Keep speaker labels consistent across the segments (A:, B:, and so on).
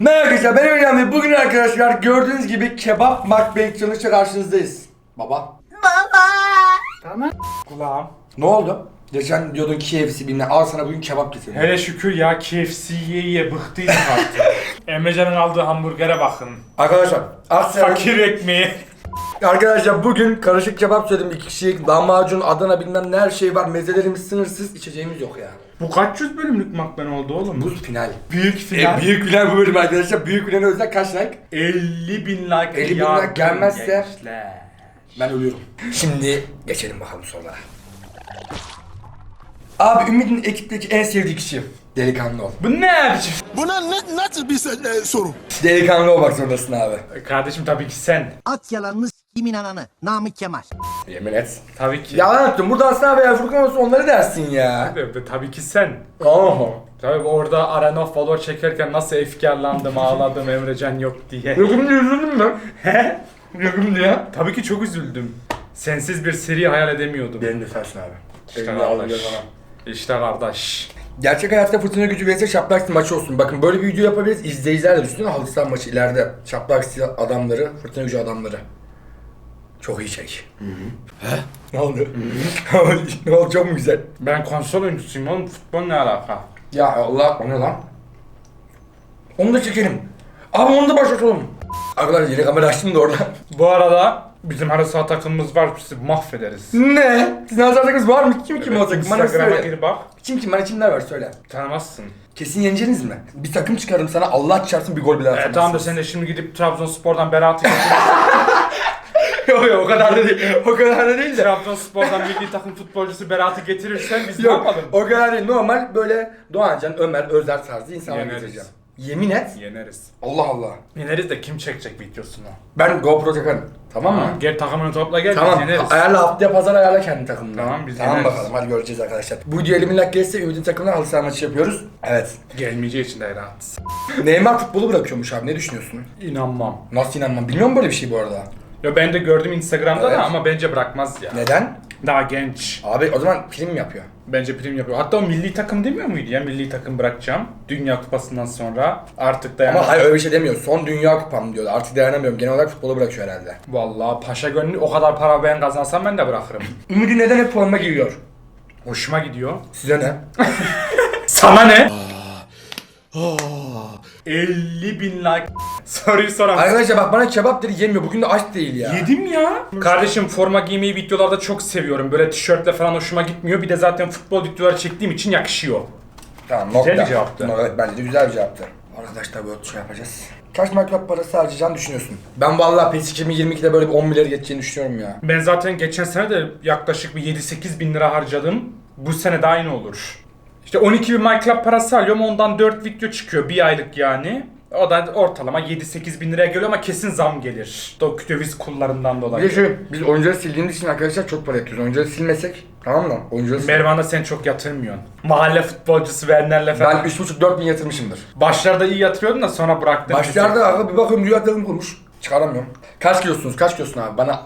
A: Merhaba arkadaşlar ben Emrecan ve bugün arkadaşlar gördüğünüz gibi kebap challenge'la karşınızdayız. Baba.
B: Tamam. Kulağım.
A: Ne oldu? Geçen diyordun KFC bilmem al sana bugün kebap getirdim.
B: Hele şükür ya KFC yiye yiye bıktıydık artık. Emrecan'ın aldığı hamburgere bakın.
A: Arkadaşlar Asya
B: Fakir ekmeği.
A: Arkadaşlar bugün karışık kebap söyledim iki kişilik lahmacun Adana bilmem ne her şey var mezelerimiz sınırsız içeceğimiz yok ya.
B: Bu kaç yüz bölümlük makben oldu oğlum?
A: Bu final.
B: büyük final.
A: E, büyük final bu bölüm arkadaşlar. Büyük finale özel kaç like?
B: 50 bin like
A: 50 bin like gelmezse-
B: gençler.
A: Ben ölüyorum. Şimdi geçelim bakalım sorulara. Abi Ümit'in ekipteki en sevdiği kişi. Delikanlı ol.
B: Bu ne biçim?
C: Buna ne, nasıl bir e, soru?
A: Delikanlı olmak zorundasın abi.
B: Kardeşim tabii ki sen.
D: At yalanını s**kimin ananı. Namık Kemal.
A: Yemin et.
B: Tabii ki.
A: Yalan attım. Burada aslında veya Furkan olsa onları dersin ya.
B: Tabii, tabii ki sen.
A: Oho.
B: Tabii orada Arena of Valor çekerken nasıl efkarlandım ağladım Emrecan yok diye.
A: Yokum diye üzüldüm ben.
B: He?
A: Yokum diye.
B: Tabii ki çok üzüldüm. Sensiz bir seri hayal edemiyordum.
A: Benim de sensin abi.
B: İşte
A: Elini aldım
B: kardeş. İşte kardeş.
A: Gerçek hayatta fırtına gücü vs şaplak maçı olsun. Bakın böyle bir video yapabiliriz. İzleyiciler de düşünün halı saha maçı ileride. Şaplak adamları, fırtına gücü adamları. Çok iyi çek. He? Ne oldu? ne oldu? Çok mu güzel?
B: Ben konsol oyuncusuyum oğlum. Futbol ne alaka?
A: Ya Allah o ne lan? Onu da çekelim. Abi onu da başlatalım. Arkadaşlar yeni kamera açtım da orada.
B: Bu arada bizim halı saha takımımız var. Bizi mahvederiz.
A: ne? Sizin hazırlıkınız var mı? Kim kim
B: Evet,
A: olacak? Bana
B: Instagram'a
A: söyle.
B: gir bak.
A: Kim kim? Bana kimler var söyle.
B: Tanımazsın.
A: Kesin yeneceğiniz mi? Bir takım çıkarım sana Allah çarpsın bir gol bile
B: E,
A: atamazsın.
B: tamam da sen de şimdi gidip Trabzonspor'dan beraat getir.
A: yok yok o kadar da değil. O kadar da değil de.
B: Trabzonspor'dan milli takım futbolcusu Berat'ı getirirsen biz ne
A: Yok
B: yapalım?
A: o kadar değil. Normal böyle Doğancan, Ömer, Özer tarzı insanlar
B: Yeneriz.
A: getireceğim. Yemin et.
B: Yeneriz.
A: Allah Allah.
B: Yeneriz de kim çekecek videosunu?
A: Ben GoPro takarım. Tamam mı?
B: Gel takımını topla gel
A: Tamam.
B: biz yeneriz.
A: Ayarla haftaya pazar ayarla kendi takımını.
B: Tamam, biz
A: Tamam
B: yeneriz.
A: bakalım hadi göreceğiz arkadaşlar. Bu video 50 bin like gelirse Ümit'in takımına halı saha maçı yapıyoruz. Evet.
B: Gelmeyeceği için de rahat.
A: Neymar futbolu bırakıyormuş abi ne düşünüyorsun?
B: İnanmam.
A: Nasıl inanmam? Bilmiyorum böyle bir şey bu arada.
B: Ya ben de gördüm Instagram'da
A: Evet.
B: da ama bence bırakmaz ya.
A: Neden?
B: Daha genç.
A: Abi o zaman film yapıyor?
B: Bence prim yapıyor. Hatta o milli takım demiyor muydu ya? Milli takım bırakacağım. Dünya kupasından sonra artık dayan.
A: Ama hayır öyle bir şey demiyor. Son dünya kupam diyor. Artık dayanamıyorum. Genel olarak futbolu bırakıyor herhalde.
B: Vallahi paşa gönlü o kadar para ben kazansam ben de bırakırım.
A: Ümidi neden hep forma giyiyor?
B: Hoşuma gidiyor.
A: Size ne?
B: Sana ne? 50 bin like. Soruyu soran.
A: Arkadaşlar bak bana kebap dedi yemiyor. Bugün de aç değil ya.
B: Yedim ya. Kardeşim forma giymeyi videolarda çok seviyorum. Böyle tişörtle falan hoşuma gitmiyor. Bir de zaten futbol videoları çektiğim için yakışıyor.
A: Tamam
B: Güzel
A: nokta.
B: bir cevaptı.
A: No, evet bence de güzel bir cevaptı. Arkadaşlar böyle şey yapacağız. Kaç marklat parası harcayacağını düşünüyorsun? Ben vallahi PES 2022'de böyle bir 10 milyar geçeceğini düşünüyorum ya.
B: Ben zaten geçen sene de yaklaşık bir 7-8 bin lira harcadım. Bu sene daha aynı olur. İşte 12 bin MyClub parası alıyorum. Ondan 4 video çıkıyor. Bir aylık yani. O da ortalama 7-8 bin liraya geliyor ama kesin zam gelir. O döviz kullarından
A: Bir
B: dolayı.
A: de şey, biz oyuncuları sildiğimiz için arkadaşlar çok para yapıyoruz. Oyuncuları silmesek tamam mı? Oyuncuları sil-
B: Mervan'da sen çok yatırmıyorsun. Mahalle futbolcusu Werner'le falan.
A: Ben 3,5-4 bin yatırmışımdır.
B: Başlarda iyi yatırıyordun da sonra bıraktın.
A: Başlarda abi bir bakıyorum rüya takım kurmuş. Çıkaramıyorum. Kaç kilosunuz? Kaç kilosun abi? Bana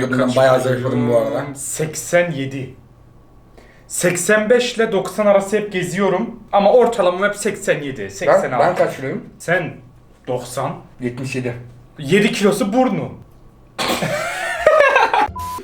A: gördüm ben
B: kaç
A: bayağı zayıfladım bu arada.
B: 87. 85 ile 90 arası hep geziyorum ama ortalamam hep 87, 86.
A: Ben, ben kaç kiloyum?
B: Sen 90.
A: 77.
B: 7 kilosu burnu.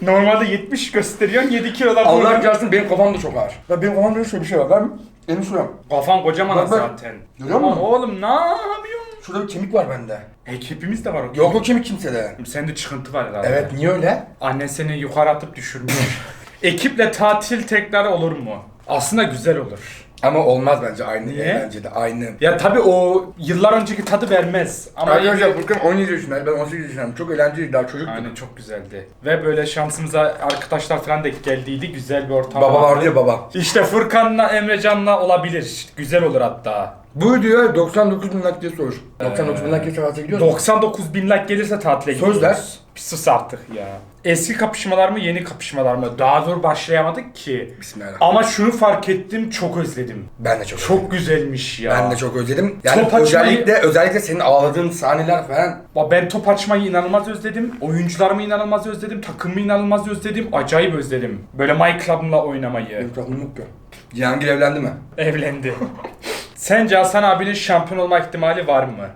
B: Normalde 70 gösteriyorsun 7 kilolar
A: Allah
B: burnu.
A: çarpsın benim kafam da çok ağır. Ya benim kafamda şöyle bir şey var. Ben elimi şuraya.
B: Kafan kocaman
A: Bak, bak.
B: zaten.
A: Görüyor musun?
B: oğlum ne yapıyorsun?
A: Şurada bir kemik var bende.
B: Ekibimiz de var o.
A: Yok o kemik kimsede.
B: Sende çıkıntı var herhalde.
A: Evet niye öyle?
B: Annen seni yukarı atıp düşürmüyor. Ekiple tatil tekrar olur mu? Aslında güzel olur.
A: Ama olmaz bence aynı
B: Niye?
A: eğlencede aynı.
B: Ya tabii o yıllar önceki tadı vermez. Ama
A: Arkadaşlar Furkan 17 yaşındaydı ben 18 yaşındayım. Çok eğlenceli daha çocuktuk.
B: Aynen çok güzeldi. Ve böyle şansımıza arkadaşlar falan da geldiydi. Güzel bir ortam
A: Baba vardı ya baba.
B: İşte Furkan'la Emrecan'la olabilir. Güzel olur hatta.
A: Bu videoya 99 bin like diye sor. 99 bin like diye tatile gidiyor musun?
B: 99 bin like gelirse tatile
A: Söz ver.
B: gidiyoruz. Bir sus artık ya. Eski kapışmalar mı yeni kapışmalar mı? Daha dur başlayamadık ki.
A: Bismillahirrahmanirrahim.
B: Ama şunu fark ettim çok özledim.
A: Ben de çok özledim.
B: Çok güzelmiş ya.
A: Ben de çok özledim. Yani
B: Top açmayı-
A: özellikle özellikle senin ağladığın sahneler falan.
B: Ben top açmayı inanılmaz özledim. Oyuncularımı inanılmaz özledim. Takımımı inanılmaz özledim. Acayip özledim. Böyle My Club'ımla oynamayı.
A: Benim yok ki. Cihangir evlendi mi?
B: Evlendi. Sence Hasan abinin şampiyon olma ihtimali var mı?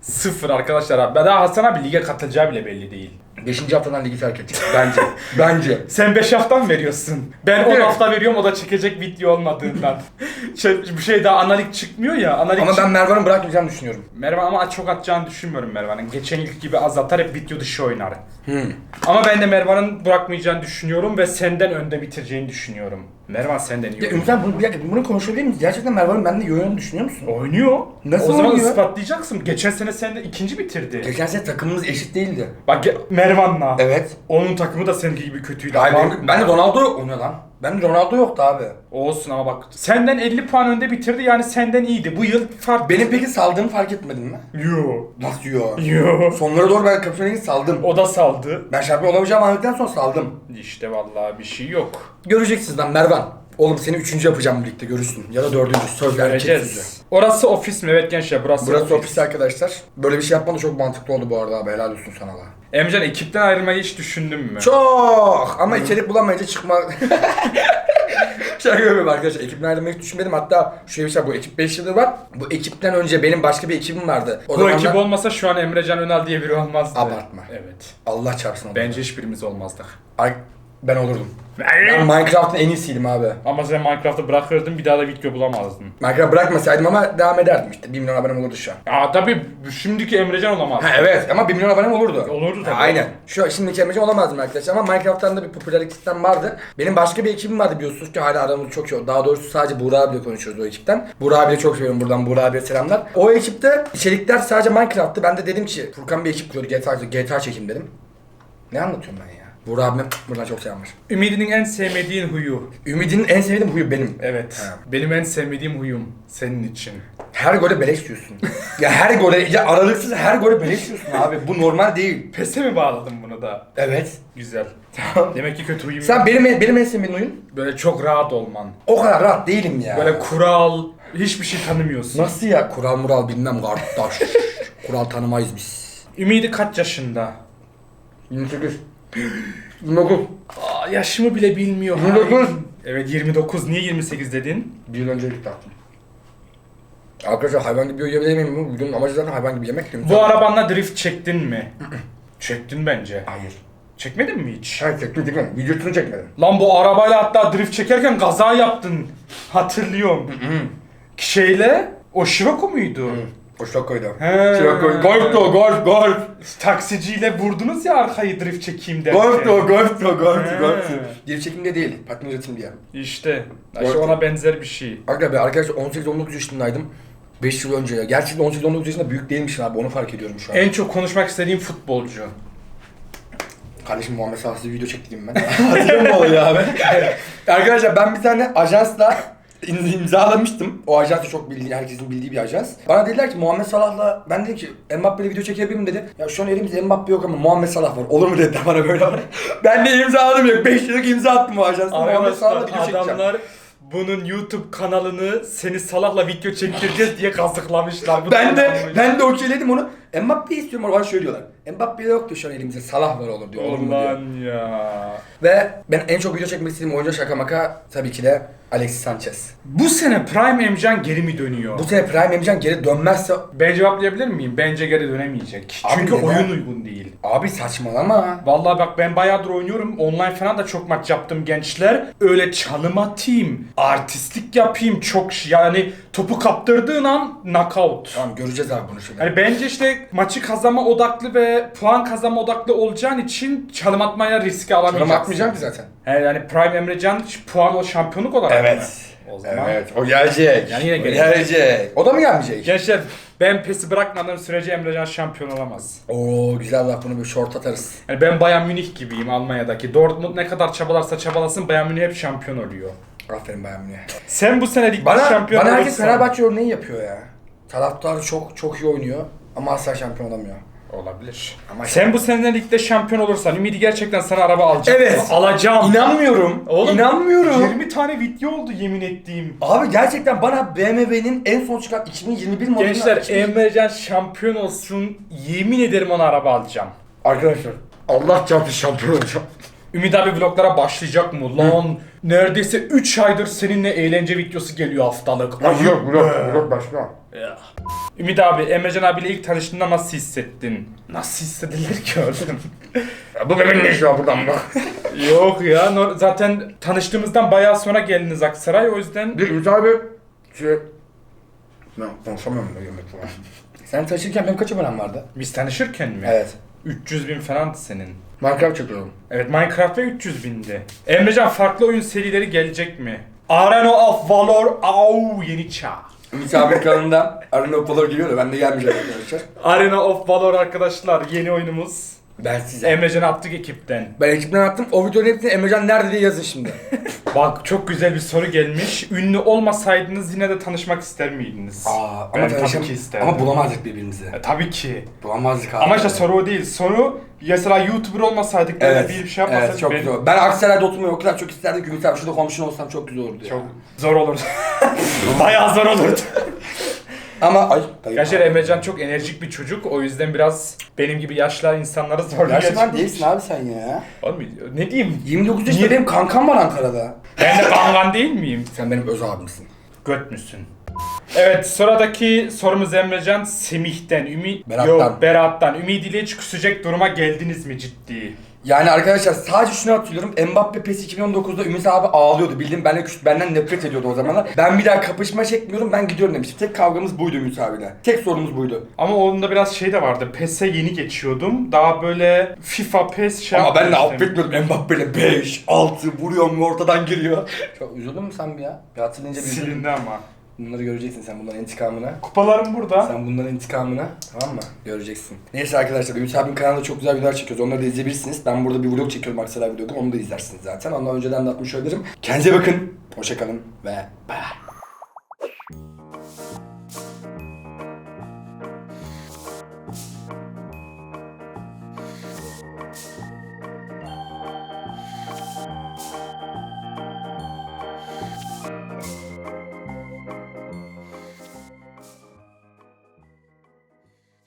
B: Sıfır arkadaşlar abi. Daha Hasan abi lige katılacağı bile belli değil.
A: 5. haftadan ligi terk edecek. Bence. Bence.
B: Sen 5 hafta mı veriyorsun? Ben 10
A: Evet.
B: hafta veriyorum o da çekecek video olmadığından. şey, bu şey daha analik çıkmıyor ya. Analik
A: Ama ben Mervan'ı bırakmayacağını düşünüyorum.
B: Mervan ama çok atacağını düşünmüyorum Mervan'ın. Geçen ilk gibi az atar hep video dışı oynar.
A: Hmm.
B: Ama ben de Mervan'ın bırakmayacağını düşünüyorum ve senden önde bitireceğini düşünüyorum. Mervan senden iyi
A: Ya
B: oynuyor.
A: Ümit bunu, bir dakika, bunu konuşabilir miyiz? Gerçekten Mervan'ın bende iyi oynadığını düşünüyor musun?
B: Oynuyor.
A: Nasıl
B: o zaman
A: oynuyor?
B: ispatlayacaksın. Geçen sene sen de ikinci bitirdi.
A: Geçen sene takımımız eşit değildi.
B: Bak ge- Mervan'la.
A: Evet.
B: Onun takımı da seninki gibi kötüydü.
A: Hayır,
B: Ama-
A: ben, ben de Ronaldo oynuyor lan. Ben de Ronaldo yoktu abi.
B: Olsun ama bak. Senden 50 puan önde bitirdi yani senden iyiydi. Bu yıl fark...
A: Benim peki saldığımı fark etmedin mi?
B: Yo.
A: Nasıl yo?
B: Yo.
A: Sonlara doğru ben kapışma ligi saldım.
B: O da saldı.
A: Ben şampiyon olamayacağımı anladıktan sonra saldım.
B: İşte vallahi bir şey yok.
A: Göreceksiniz lan Mervan. Oğlum seni üçüncü yapacağım birlikte görürsün. Ya da dördüncü. Söz ver. sözü.
B: Göreceğiz. Orası ofis mi? Evet gençler burası,
A: Burası ofis arkadaşlar. Böyle bir şey yapman da çok mantıklı oldu bu arada abi. Helal olsun sana la.
B: Emrecan ekipten ayrılmayı hiç düşündün mü?
A: Çok ama içerik bulamayınca çıkma. Şaka yapıyorum arkadaşlar. Ekipten ayrılmayı hiç düşünmedim. Hatta şöyle bir şey bu ekip 5 yıldır var. Bu ekipten önce benim başka bir ekibim vardı. O
B: Bu
A: zamanlar-
B: ekip olmasa şu an Emrecan Önal diye biri olmazdı.
A: Abartma.
B: Evet.
A: Allah çarpsın onu.
B: Bence hiçbirimiz olmazdık.
A: Ay, ben olurdum. Ben Minecraft'ın en iyisiydim abi.
B: Ama sen Minecraft'ı bırakırdın bir daha da video bulamazdın.
A: Minecraft bırakmasaydım ama devam ederdim işte. 1 milyon abonem olurdu şu an.
B: Aa tabii şimdiki Emrecan olamaz.
A: Ha evet ama 1 milyon abonem olurdu.
B: Olurdu tabii.
A: Ha, aynen. Şu şimdiki emeci olamazdım arkadaşlar ama Minecraft'tan da bir popülerlik sistem vardı. Benim başka bir ekibim vardı biliyorsunuz ki hala aramız çok iyi. Daha doğrusu sadece Buğra abiyle konuşuyoruz o ekipten. Buğra abiyle çok seviyorum buradan Buğra abiye selamlar. O ekipte içerikler sadece Minecraft'tı. Ben de dedim ki Furkan bir ekip kuruyordu GTA, GTA çekim dedim. Ne anlatıyorum ben ya? Buğra abime buradan çok selam var.
B: Ümidinin en sevmediğin huyu.
A: Ümid'in en sevdiğim huyu benim.
B: Evet.
A: Ha.
B: Benim en sevmediğim huyum senin için.
A: Her gole beleş diyorsun. ya her gole, ya aralıksız her gole beleş diyorsun abi. Bu normal değil.
B: Pese mi bağladın bunu da?
A: Evet.
B: Güzel. Demek ki kötü huyum
A: Sen
B: yok.
A: benim benim en sevdiğim oyun.
B: Böyle çok rahat olman.
A: O kadar rahat değilim ya.
B: Böyle kural, hiçbir şey tanımıyorsun.
A: Nasıl ya? Kural mural bilmem kardeş. kural tanımayız biz.
B: Ümidi kaç yaşında?
A: 28. 29.
B: Aa, yaşımı bile bilmiyor.
A: 29.
B: Evet 29. Niye 28 dedin?
A: Bir yıl önce taktım. Arkadaşlar hayvan gibi yiyebilir miyim? Bu videonun amacı zaten hayvan gibi yemek değil mi?
B: Bu arabanla drift çektin mi? Çektin bence.
A: Hayır.
B: Çekmedin mi hiç?
A: Hayır çektim çekmedim. Videosunu çekmedim.
B: Lan bu arabayla hatta drift çekerken kaza yaptın. Hatırlıyorum. Şeyle o Scirocco muydu?
A: O şokoydu.
B: He.
A: Şokoydu. Golf da o, golf golf.
B: Taksiciyle vurdunuz ya arkayı drift çekeyim derken.
A: Golf da o, golf da o, golf
B: He.
A: golf. Geri çekimde değil. Patin üretim diye.
B: İşte.
A: Golf.
B: İşte ona benzer bir şey.
A: Arkadaşlar ben arkadaşlar 18-19 yaşındaydım. 5 yıl önce ya. Gerçekten 18-19 yaşında büyük değilmişim abi. Onu fark ediyorum şu an.
B: En çok konuşmak istediğim futbolcu.
A: Kardeşim Muhammed Salah'sı video çektim ben. Hatırlıyor musun olayı abi? Arkadaşlar ben bir tane ajansla imzalamıştım. O ajans da çok bildiği, herkesin bildiği bir ajans. Bana dediler ki Muhammed Salah'la, ben dedim ki Mbappe'yle video çekebilir miyim dedi. Ya şu an elimizde Mbappe yok ama Muhammed Salah var. Olur mu dediler bana böyle. ben de imzaladım yok. 5 yıllık imza attım o ajansa. Muhammed Salah'la video çekeceğim.
B: adamlar bunun YouTube kanalını seni Salah'la video çektireceğiz diye kazıklamışlar. Bu
A: Ben de ben de okeyledim onu. Mbappe istiyorum bana şöyle diyorlar. Mbappe yok diyor şu an elimizde. Salah var olur diyor. Olur mu diyor.
B: Ulan ya.
A: Ve ben en çok video çekmek istediğim oyuncu şaka maka tabii ki de Alexis Sanchez.
B: Bu sene Prime Emcan geri mi dönüyor?
A: Bu sene Prime Emcan geri dönmezse
B: Ben cevaplayabilir miyim? Bence geri dönemeyecek.
A: Abi
B: Çünkü
A: neden?
B: oyun uygun değil.
A: abi saçmalama.
B: Vallahi bak ben bayağıdır oynuyorum. Online falan da çok maç yaptım gençler. Öyle çalım atayım, artistlik yapayım çok ş- yani topu kaptırdığın an knockout.
A: Tamam göreceğiz abi bunu şimdi.
B: Yani bence işte maçı kazanma odaklı ve puan kazanma odaklı olacağın için çalım atmaya riski alamayacaksın.
A: Canım atmayacağım ki zaten.
B: He, yani Prime Emrecan puan o şampiyonluk olarak mı? O zaman.
A: Evet o gelecek.
B: Yani yine
A: O
B: gelecek.
A: gelecek. O da mı gelmeyecek?
B: Gençler ben pesi bırakmadığım sürece Emrecan şampiyon olamaz.
A: Oo güzel bak bunu bir short atarız.
B: Yani ben Bayern Münih gibiyim Almanya'daki. Dortmund ne kadar çabalarsa çabalasın Bayern Münih hep şampiyon oluyor.
A: Aferin Bayern Münih'e.
B: Sen bu sene ligde şampiyon
A: bana herkes Fenerbahçe örneği yapıyor ya. Taraftar çok çok iyi oynuyor ama asla şampiyon olamıyor.
B: Olabilir.
A: Ama
B: Sen bu sene ligde şampiyon olursan Ümidi gerçekten sana araba alacağım.
A: Evet.
B: Alacağım.
A: İnanmıyorum.
B: Oğlum,
A: İnanmıyorum.
B: 20 tane video oldu yemin ettiğim.
A: Abi gerçekten bana BMW'nin en son çıkan 2021 modelini
B: Gençler
A: açmış-
B: Emrecan şampiyon olsun. Yemin ederim ona araba alacağım.
A: Arkadaşlar Allah çarpı şampiyon olacağım.
B: Ümit abi vloglara başlayacak mı? Lan Neredeyse 3 aydır seninle eğlence videosu geliyor haftalık. Ayıp
A: vlog
B: be.
A: vlog başla.
B: Ya. Ümit abi, Emrecan abiyle ilk tanıştığında nasıl hissettin? Nasıl hissedilir ki oğlum?
A: Ya bu bebeğin ne işi var buradan bak.
B: Yok ya, zaten tanıştığımızdan bayağı sonra geldiniz Aksaray o yüzden...
A: Bir Ümit abi şey... Ben konuşamıyorum da yemek falan. Sen taşırken benim kaç abonem vardı?
B: Biz tanışırken mi?
A: Evet.
B: 300 bin falandı senin.
A: Minecraft çekiyorum.
B: Evet Minecraft ve 300 bindi. Emrecan farklı oyun serileri gelecek mi? Arena of Valor au yeni çağ.
A: Ümit abinin kanalında Arena Opalor geliyor da ben de gelmeyeceğim arkadaşlar.
B: Arena of Valor arkadaşlar yeni oyunumuz.
A: Ben size.
B: Emrecan attık ekipten.
A: Ben ekipten attım. O videonun hepsini Emrecan nerede diye yazın şimdi.
B: Bak çok güzel bir soru gelmiş. Ünlü olmasaydınız yine de tanışmak ister miydiniz?
A: Aa, ama
B: ben
A: tanışam-
B: tabii ki isterdim.
A: Ama bulamazdık birbirimizi.
B: E, tabii ki.
A: Bulamazdık abi.
B: Ama işte soru o değil. Soru mesela YouTuber olmasaydık böyle
A: Evet.
B: bir şey yapmasaydık
A: evet çok
B: ben-
A: güzel. Ben Aksaray'da oturmayı o kadar çok isterdim ki Ümit abi şurada komşun olsam çok güzel olurdu ya.
B: Çok zor olurdu. Bayağı zor olurdu.
A: Ama ay. dayı-
B: Gerçekten Emrecan çok enerjik bir çocuk. O yüzden biraz benim gibi yaşlı insanları zorluyor.
A: Gerçekten değilsin abi sen ya.
B: Oğlum ne diyeyim?
A: 29 yaşında benim kankam var Ankara'da.
B: Ben de kangan değil miyim?
A: Sen benim öz abimsin.
B: Göt müsün? Evet sıradaki sorumuz Emrecan Semih'ten. Ümit
A: Berat'tan.
B: Yok Berat'tan. Ümit ile hiç küsecek duruma geldiniz mi ciddi?
A: Yani arkadaşlar sadece şunu hatırlıyorum. Mbappe PES 2019'da Ümit abi ağlıyordu. Bildiğin benimle küs, benden nefret ediyordu o zamanlar. Ben bir daha kapışma çekmiyorum ben gidiyorum demiştim. Tek kavgamız buydu Ümit abiyle. Tek sorunumuz buydu.
B: Ama onda biraz şey de vardı. PES'e yeni geçiyordum. Daha böyle FIFA, PES şey
A: Ama ben de
B: yapmamıştım.
A: affetmiyorum Mbappe'yle 5, 6 vuruyorum ortadan giriyor. Çok üzüldün mü sen bir ya? Bir hatırlayınca bir üzüldüm.
B: Silindi ama.
A: Bunları göreceksin sen bunların intikamını.
B: Kupalarım burada.
A: Sen bunların intikamını tamam mı? Göreceksin. Neyse arkadaşlar Ümit abinin kanalında çok güzel videolar çekiyoruz. Onları da izleyebilirsiniz. Ben burada bir vlog çekiyorum Aksaray vlogu. Onu da izlersiniz zaten. Ondan önceden de atmış olabilirim. Kendinize bakın. Hoşçakalın ve bay.